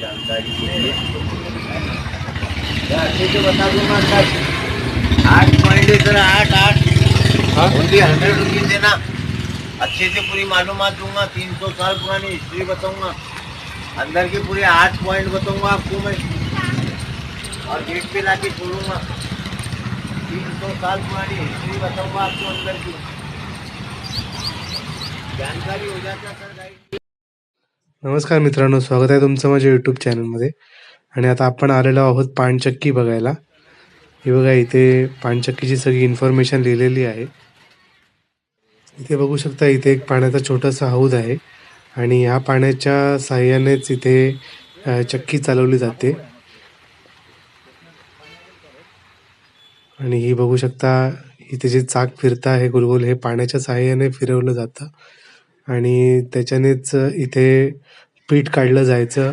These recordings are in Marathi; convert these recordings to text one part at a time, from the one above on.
जानकारी के लिए। अच्छे से बता दूँगा सर। आठ पॉइंट है सर आठ। आठ ओनली हंड्रेड रुपीज़ देना अच्छे से पूरी मालूम दूँगा तीन सौ साल पुरानी हिस्ट्री बताऊँगा। अंदर की पूरे आठ पॉइंट बताऊँगा आपको मैं। और गेट पे लाके छोड़ूँगा। तीन सौ साल पुरानी हिस्ट्री बताऊँगा आपको अंदर की। जानकारी हो जाता सर गाइड नमस्कार मित्रांनो स्वागत आहे तुमचं माझ्या यूट्यूब चॅनलमध्ये आणि आता आपण आलेलो आहोत पाणचक्की बघायला. हे बघा इथे पाणचक्कीची सगळी इन्फॉर्मेशन लिहिलेली आहे. इथे बघू शकता इथे एक पाण्याचा छोटासा हौद आहे. आणि ह्या पाण्याच्या साह्यानेच इथे चक्की चालवली जाते. आणि ही बघू शकता इथे जे चाक फिरता आहे गोलगोल हे पाण्याच्या साह्याने फिरवलं जातं. आणि त्याच्यानेच इथे पीठ काढलं जायचं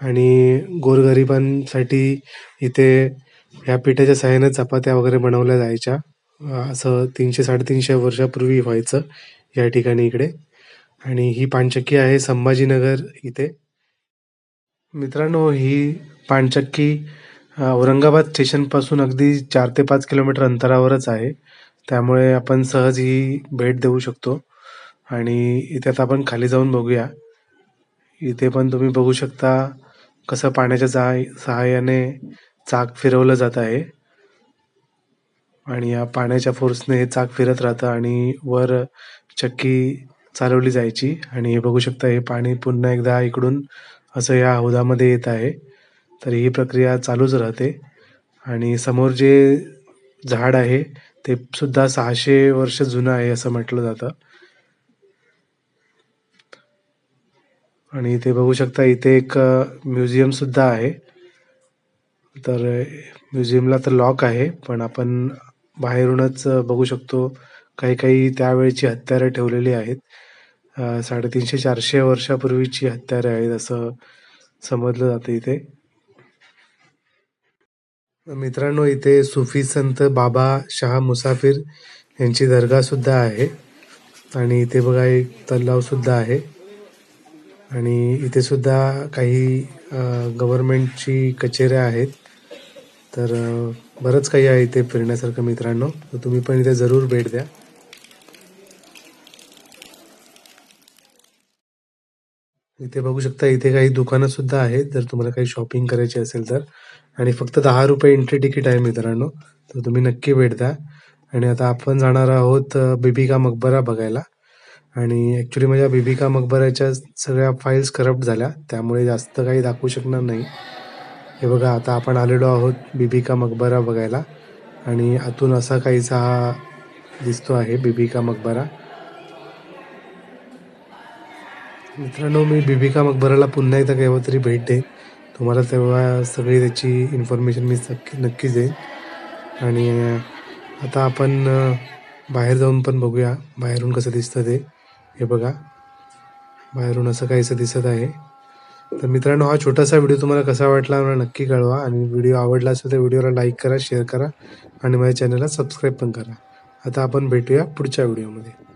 आणि गोरगरिबांसाठी इथे ह्या पिठाच्या सहाय्याने चपात्या वगैरे बनवल्या जायच्या. असं तीनशे साडेतीनशे वर्षापूर्वी व्हायचं या ठिकाणी इकडे. आणि ही पानचक्की आहे संभाजीनगर इथे. मित्रांनो ही पानचक्की औरंगाबाद स्टेशनपासून अगदी चार ते पाच किलोमीटर अंतरावरच आहे. त्यामुळे आपण सहज ही भेट देऊ शकतो. आणि इथे आता आपण खाली जाऊन बघूया. इथे पण तुम्ही बघू शकता कसं पाण्याच्या सहाय सहाय्याने चाक फिरवलं जात आहे. आणि या पाण्याच्या फोर्सने हे चाक फिरत राहतं आणि वर चक्की चालवली जायची. आणि हे बघू शकता हे पाणी पुन्हा एकदा इकडून असं या हौदामध्ये येत आहे. तर ही प्रक्रिया चालूच राहते. आणि समोर जे झाड आहे ते सुद्धा सहाशे वर्ष जुनं आहे असं म्हटलं जातं. आणि इथे बघू शकता इथे एक म्युझियम सुद्धा आहे. तर म्युझियमला तर लॉक आहे पण आपण बाहेरूनच बघू शकतो काही काही त्यावेळेची हत्यारं ठेवलेली आहेत. साडेतीनशे चारशे वर्षापूर्वीची हत्यारं आहेत असं समजलं जातं इथे. मित्रांनो इथे सुफी संत बाबा शहा मुसाफिर यांची दर्गा सुद्धा आहे. आणि इथे बघा एक तलाव सुद्धा आहे. आणि इथे सुद्धा काही गव्हर्नमेंटची कचेऱ्या आहेत. तर बरंच काही आहे इथे फिरण्यासारखं मित्रांनो. तर तुम्ही पण इथे जरूर भेट द्या. इथे बघू शकता इथे काही दुकानं सुद्धा आहेत. जर तुम्हाला काही शॉपिंग करायची असेल तर. आणि फक्त दहा रुपये एंट्री तिकीट आहे मित्रांनो. तर तुम्ही नक्की भेट द्या. आणि आता आपण जाणार आहोत बिबिका मकबरा बघायला. आणि ॲक्च्युली माझ्या बिबिका मकबऱ्याच्या सगळ्या फाईल्स करप्ट झाल्या. त्यामुळे जास्त काही दाखवू शकणार नाही. हे बघा आता आपण आलेलो आहोत बिबिका मकबरा बघायला. आणि आतून असा काहीसा हा दिसतो आहे बिबिका मकबरा. मित्रांनो मी बिबिका मकबराला पुन्हा एकदा केव्हा तरी भेट देईन. तुम्हाला तेव्हा सगळी त्याची इन्फॉर्मेशन मी नक्की नक्कीच देईन. आणि आता आपण बाहेर जाऊन पण बघूया. बाहेरून कसं दिसतं ते. हे बघा. बाहेरून असं काहीसं दिसत आहे. तर मित्रांनो हा छोटासा व्हिडिओ तुम्हाला कसा वाटला मला नक्की कळवा. आणि व्हिडिओ आवडला असेल तर व्हिडिओला लाईक करा शेअर करा आणि माझ्या चॅनलला सबस्क्राईब पण करा. आता आपण भेटूया पुढच्या व्हिडिओमध्ये.